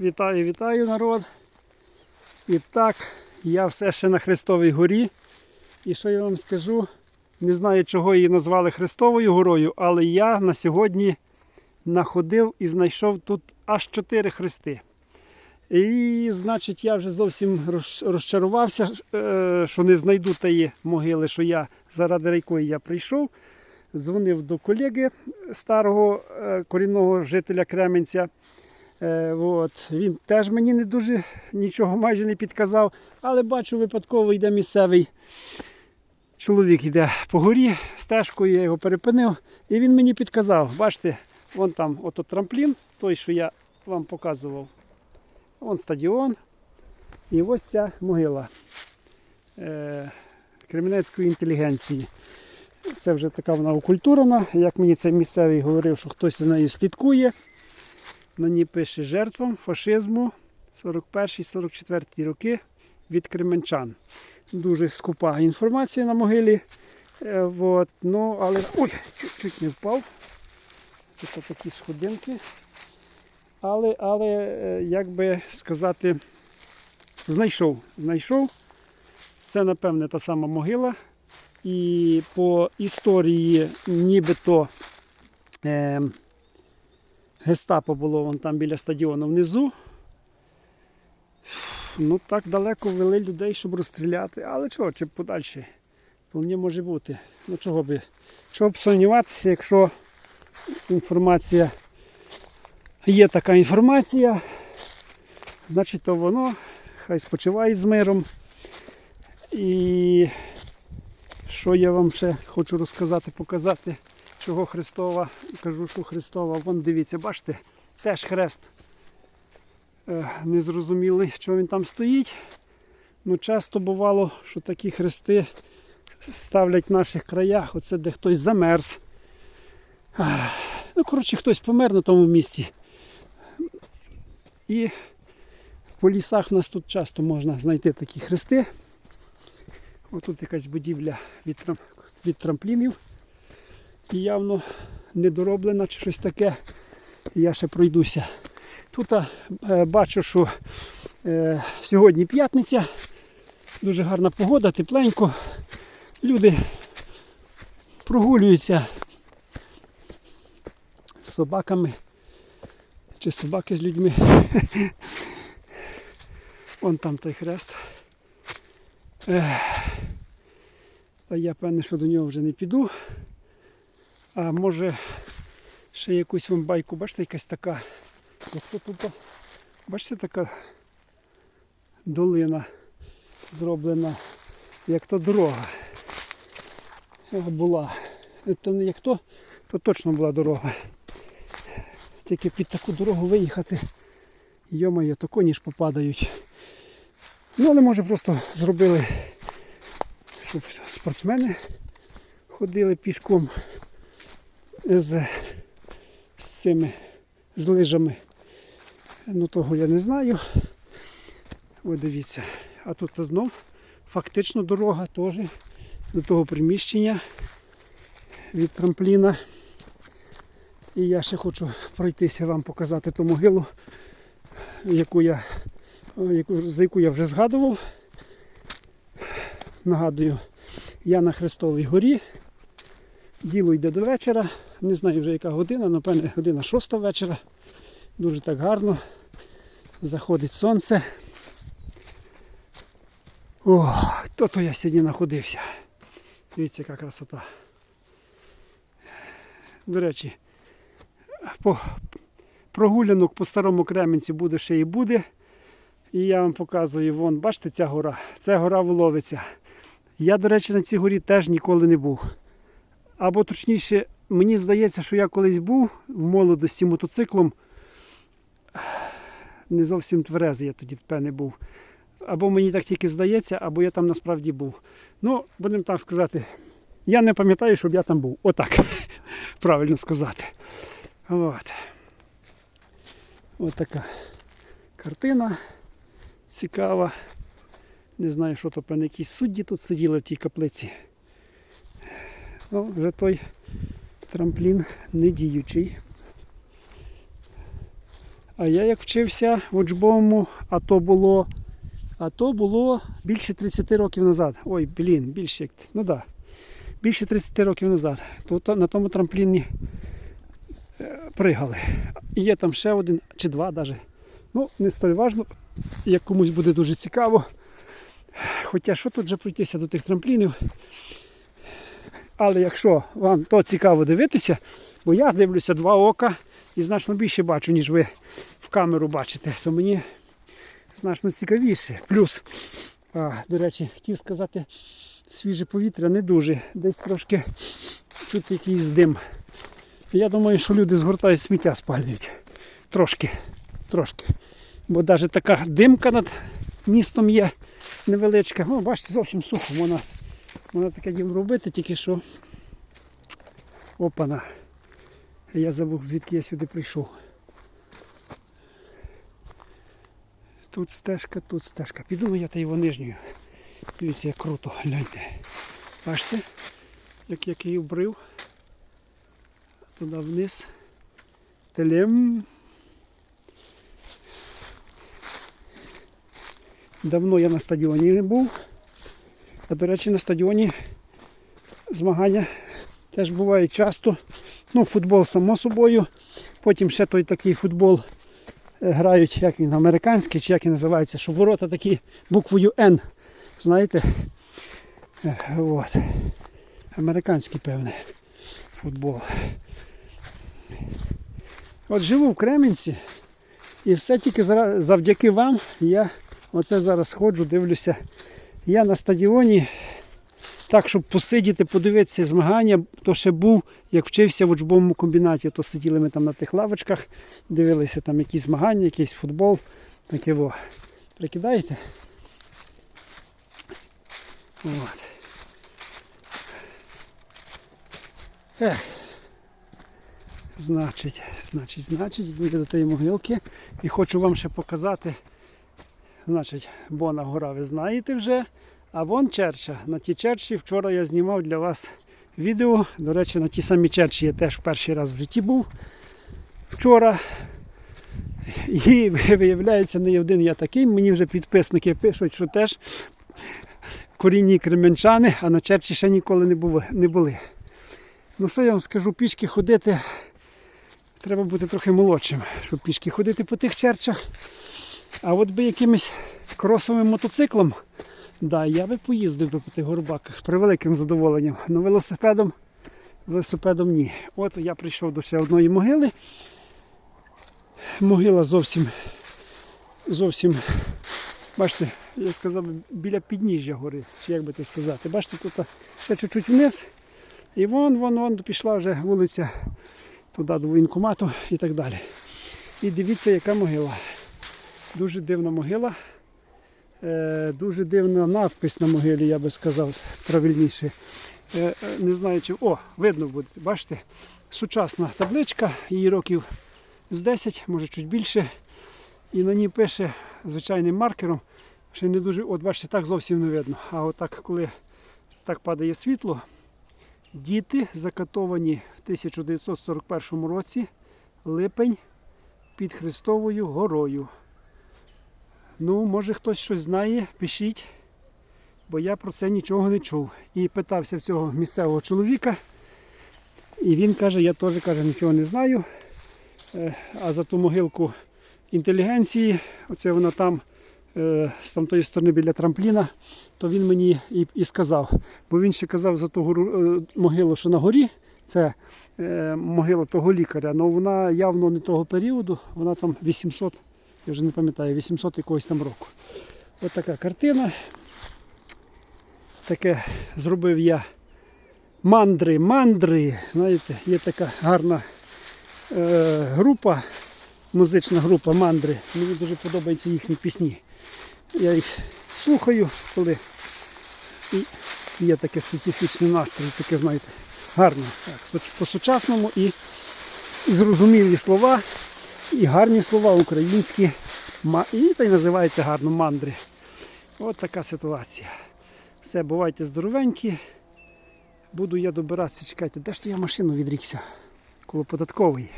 Вітаю, вітаю народ. І так, я все ще на Христовій горі. І що я вам скажу? Не знаю, чого її назвали Христовою горою, але я на сьогодні находив і знайшов тут аж чотири хрести. І, значить, я вже зовсім розчарувався, е, що не знайду тієї могили, що я заради якої я прийшов. Дзвонив до колеги старого е, корінного жителя Кременця. Е, от. Він теж мені не дуже нічого майже не підказав, але бачу, випадково йде місцевий чоловік йде по горі стежкою, я його перепинив, і він мені підказав. Бачите, вон там ото трамплін, той, що я вам показував. Вон стадіон. І ось ця могила е, кременецької інтелігенції. Це вже така вона окультурена. Як мені цей місцевий говорив, що хтось за нею слідкує. На ній пише жертвам фашизму 41-44 роки від кременчан. Дуже скупа інформація на могилі. Е, от, ну, але... Ой, чуть-чуть не впав. Тут такі сходинки. Але, але е, як би сказати, знайшов. Знайшов. Це, напевне, та сама могила. І по історії нібито е, гестапо було вон там біля стадіону внизу. Ну так далеко вели людей, щоб розстріляти. Але чого, чи подальше? Вполне може бути. Ну чого би? Чого б сумніватися, якщо інформація є така інформація, значить то воно хай спочиває з миром. І що я вам ще хочу розказати, показати, чого Христова, кажу, що Христова. Вон дивіться, бачите, теж хрест. Е, Незрозумілий, що він там стоїть. Ну, часто бувало, що такі хрести ставлять в наших краях, оце де хтось замерз. Ну, коротше, хтось помер на тому місці. І по лісах в нас тут часто можна знайти такі хрести. Отут якась будівля від, від трамплінів. І явно недороблена чи щось таке. Я ще пройдуся. Тут е, бачу, що е, сьогодні п'ятниця, дуже гарна погода, тепленько. Люди прогулюються з собаками чи собаки з людьми. Вон там той хрест. Та я певний, що до нього вже не піду. А може ще якусь вам байку, бачите, якась така. Як то тут, бачите, така долина зроблена, як то дорога Е, була. То не як то, то точно була дорога. Тільки під таку дорогу виїхати, йомає, то коні ж попадають. Ну, але може просто зробили, щоб спортсмени ходили пішком з, з цими з лижами. Ну того я не знаю. Ось дивіться. А тут знов фактично дорога теж до того приміщення від трампліна. І я ще хочу пройтися вам показати ту могилу, яку я, яку, за яку я вже згадував. Нагадую, я на Христовій горі. Діло йде до вечора. Не знаю вже яка година, напевне година шоста вечора. Дуже так гарно. Заходить сонце. О, то то я сьогодні знаходився. Дивіться, яка красота. До речі, по прогулянок по старому Кременці буде ще і буде. І я вам показую, вон, бачите, ця гора. Це гора Воловиця. Я, до речі, на цій горі теж ніколи не був. Або точніше, мені здається, що я колись був в молодості мотоциклом. Не зовсім тверезий я тоді певне був. Або мені так тільки здається, або я там насправді був. Ну, будемо так сказати, я не пам'ятаю, щоб я там був. Отак. Правильно сказати. От. От така картина цікава. Не знаю, що то певне, якісь судді тут сиділи в тій каплиці. Ну, вже той трамплін не діючий. А я як вчився в учбовому, а то було, а то було більше 30 років назад. Ой, блін, більше як. Ну. Да. Більше 30 років назад. То, на тому трампліні е, пригали. І є там ще один чи два навіть. Ну, не столь важно, як комусь буде дуже цікаво. Хоча що тут вже пройтися до тих трамплінів. Але якщо вам то цікаво дивитися, бо я дивлюся два ока і значно більше бачу, ніж ви в камеру бачите, то мені значно цікавіше. Плюс, а, до речі, хотів сказати, свіже повітря не дуже. Десь трошки тут якийсь дим. Я думаю, що люди згортають сміття спалюють. Трошки. Трошки. Бо навіть така димка над містом є невеличка. Ну, бачите, зовсім сухо. Вона, вона таке діло робити, тільки що. Опана. Я забув, звідки я сюди прийшов. Тут стежка, тут стежка. Піду я та його нижньою. Дивіться, як круто, гляньте. Бачите, як я її вбрив. Туди вниз. Телем. Давно я на стадіоні не був. А до речі, на стадіоні змагання теж бувають часто. Ну, футбол само собою. Потім ще той такий футбол е, грають, як він, американський, чи як він називається, що ворота такі буквою Н. Знаєте? Е, От. Американський, певне, футбол. От живу в Кременці і все тільки завдяки вам я оце зараз ходжу, дивлюся. Я на стадіоні, так, щоб посидіти, подивитися змагання, то ще був, як вчився в учбовому комбінаті, то сиділи ми там на тих лавочках, дивилися там якісь змагання, якийсь футбол. Таке во. Прикидаєте? От. Ех. Значить, значить, значить, йду до тієї могилки і хочу вам ще показати. Значить, Бона гора ви знаєте вже. А вон черча. На тій черчі вчора я знімав для вас відео. До речі, на тій самій черчі я теж перший раз в житті був вчора. І виявляється, не один я такий. Мені вже підписники пишуть, що теж корінні кременчани, а на черчі ще ніколи. Не були. Ну що я вам скажу, пішки ходити треба бути трохи молодшим, щоб пішки ходити по тих черчах. А от би якимось кросовим мотоциклом, да, я би поїздив би по тих горбаках з превеликим задоволенням. Но велосипедом, велосипедом ні. От я прийшов до ще одної могили. Могила зовсім, зовсім, бачите, я сказав, біля підніжжя гори, чи як би це сказати. Бачите, тут ще чуть-чуть вниз. І вон, вон, вон пішла вже вулиця туди до воєнкомату і так далі. І дивіться, яка могила. Дуже дивна могила. Е, дуже дивна надпис на могилі, я би сказав, правильніше. Е, е, не знаю, чи. О, видно буде, бачите? Сучасна табличка, її років з 10, може чуть більше. І на ній пише звичайним маркером. Ще не дуже, от бачите, так зовсім не видно. А отак, коли так падає світло, діти закатовані в 1941 році, липень під Христовою горою. Ну, може хтось щось знає, пишіть, бо я про це нічого не чув. І питався в цього місцевого чоловіка. І він каже, я теж каже, нічого не знаю. Е, А за ту могилку інтелігенції, оце вона там, е, з тамтої сторони біля трампліна, то він мені і, і сказав. Бо він ще казав за ту гору, е, могилу, що на горі, це могила того лікаря, але вона явно не того періоду, вона там 800, я вже не пам'ятаю, 800 якогось там року. Ось така картина. Таке зробив я мандри, мандри. Знаєте, є така гарна е, група, музична група мандри. Мені дуже подобаються їхні пісні. Я їх слухаю, коли і є таке специфічний настрій, таке, знаєте, гарно. Так, по-сучасному і зрозумілі слова, і гарні слова українські. І та й називається гарно мандри. От така ситуація. Все, бувайте здоровенькі. Буду я добиратися, чекайте, де ж то я машину відрікся? Коло податкової.